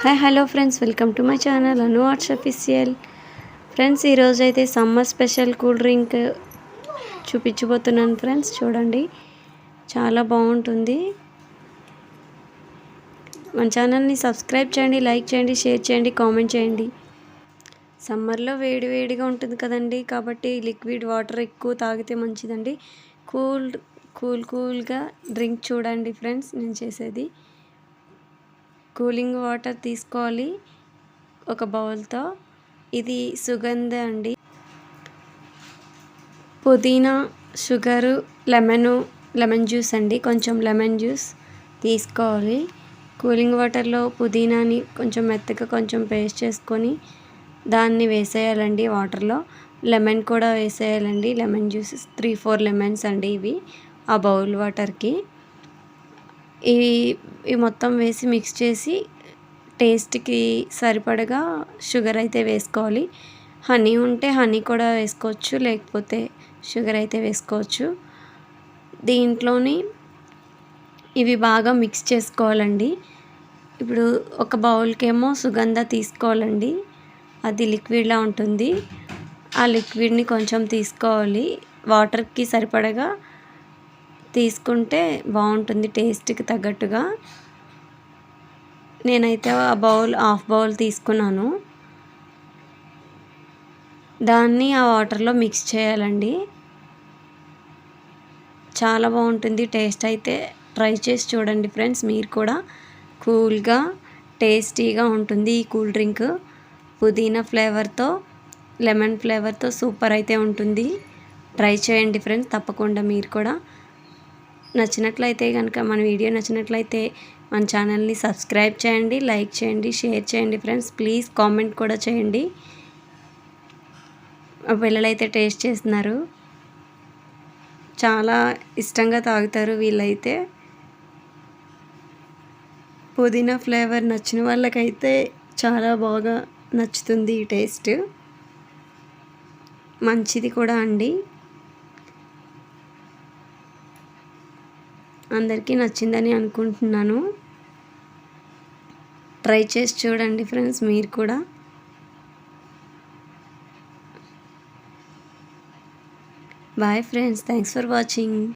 Hi hello friends welcome to my channel Anu arts official friends ఈరోజు అయితే summer special cool drink చూపించబోతున్నాను friends చూడండి. చాలా బాగుంటుంది. మన ఛానల్ని సబ్స్క్రైబ్ చేయండి లైక్ చేయండి షేర్ చేయండి కామెంట్ చేయండి. సమ్మర్లో వేడి వేడిగా ఉంటుంది కదండి. కాబట్టి లిక్విడ్ వాటర్ ఎక్కువ తాగితే మంచిదండి. కూల్ కూల్ కూల్గా డ్రింక్ చూడండి ఫ్రెండ్స్ నేను చేసేది. కూలింగ్ వాటర్ తీసుకోవాలి ఒక బౌల్తో. ఇది సుగంధ అండి. పుదీనా షుగరు లెమను లెమన్ జ్యూస్ అండి. కొంచెం లెమన్ జ్యూస్ తీసుకోవాలి. కూలింగ్ వాటర్లో పుదీనాని కొంచెం మెత్తగా కొంచెం పేస్ట్ చేసుకొని దాన్ని వేసేయాలండి వాటర్లో. లెమన్ కూడా వేసేయాలండి. Lemon juice three four lemons అండి ఇవి ఆ బౌల్ వాటర్కి. ఇవి ఇవి మొత్తం వేసి మిక్స్ చేసి టేస్ట్కి సరిపడగా షుగర్ అయితే వేసుకోవాలి. హనీ ఉంటే హనీ కూడా వేసుకోవచ్చు లేకపోతే షుగర్ అయితే వేసుకోవచ్చు. దీంట్లోని ఇవి బాగా మిక్స్ చేసుకోవాలండి. ఇప్పుడు ఒక బౌల్కేమో సుగంధ తీసుకోవాలండి. అది లిక్విడ్లా ఉంటుంది. ఆ లిక్విడ్ని కొంచెం తీసుకోవాలి. వాటర్కి సరిపడగా తీసుకుంటే బాగుంటుంది టేస్ట్కి తగ్గట్టుగా. నేనైతే ఆ బౌల్ హాఫ్ బౌల్ తీసుకున్నాను. దాన్ని ఆ వాటర్లో మిక్స్ చేయాలండి. చాలా బాగుంటుంది టేస్ట్ అయితే. ట్రై చేసి చూడండి ఫ్రెండ్స్ మీరు కూడా కూల్గా టేస్టీగా ఉంటుంది ఈ కూల్ డ్రింక్. పుదీనా ఫ్లేవర్తో లెమన్ ఫ్లేవర్తో సూపర్ అయితే ఉంటుంది. ట్రై చేయండి ఫ్రెండ్స్ తప్పకుండా మీరు కూడా. నచ్చినట్లయితే కనుక మన వీడియో నచ్చినట్లయితే మన ఛానల్ని సబ్స్క్రైబ్ చేయండి లైక్ చేయండి షేర్ చేయండి ఫ్రెండ్స్. ప్లీజ్ కామెంట్ కూడా చేయండి. పిల్లలైతే టేస్ట్ చేస్తున్నారు. చాలా ఇష్టంగా తాగుతారు వీళ్ళైతే. పుదీనా ఫ్లేవర్ నచ్చిన వాళ్ళకైతే చాలా బాగా నచ్చుతుంది ఈ టేస్ట్. మంచిది కూడా అండి. అందరికీ నచ్చిందని అనుకుంటున్నాను. ట్రై చేసి చూడండి ఫ్రెండ్స్ మీరు కూడా. Bye friends thanks for watching